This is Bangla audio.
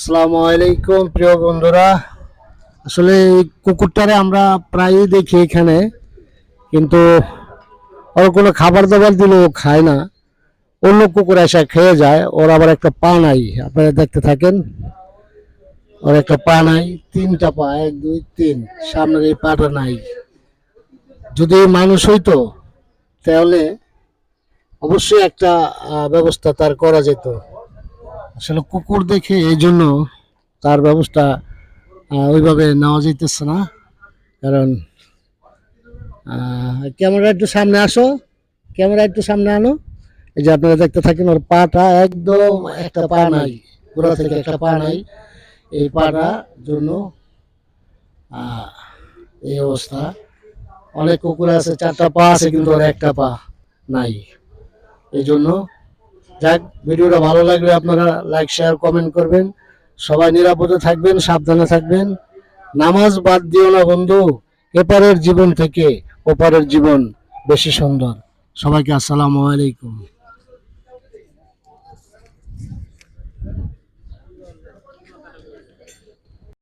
আসসালামু আলাইকুম, প্রিয় বন্ধুরা। আসলে এই কুকুরটারে আমরা প্রায়ই দেখি এখানে, কিন্তু ওর কোনো খাবার দাবার দিলেও ও খায় না। অন্য কুকুর এসে খেয়ে যায়, ওর আবার একটা পা নাই। আপনারা দেখতে থাকেন, ওর একটা পা নাই, তিনটা পা, এক, দুই, তিন। সামনের এই পাটা নাই। যদি মানুষ হইতো, তাহলে অবশ্যই একটা ব্যবস্থা তার করা যেত। আসলে কুকুর দেখে এই জন্য তার ব্যবস্থা ওইভাবে নেওয়া যেতেছে না। কারণ ক্যামেরা একটু সামনে আসো। ক্যামেরা একটু সামনে আনো। এই যে আপনারা দেখতে থাকেন, ওর পাটা একদম একটা পা নাই। গোড়া থেকে একটা পা নাই। এই পাটা জন্য এই অবস্থা। অনেক কুকুর আছে, চারটা পা আছে, কিন্তু ওর একটা পা নাই। এই জন্য যাক, ভিডিওটা ভালো লাগলে আপনারা লাইক শেয়ার কমেন্ট করবেন। সবাই নিরাপদে থাকবেন, সাবধানে থাকবেন। নামাজ বাদ দিও না বন্ধু, এপারের জীবন থেকে ওপারের জীবন বেশি সুন্দর। সবাইকে আসসালামু আলাইকুম।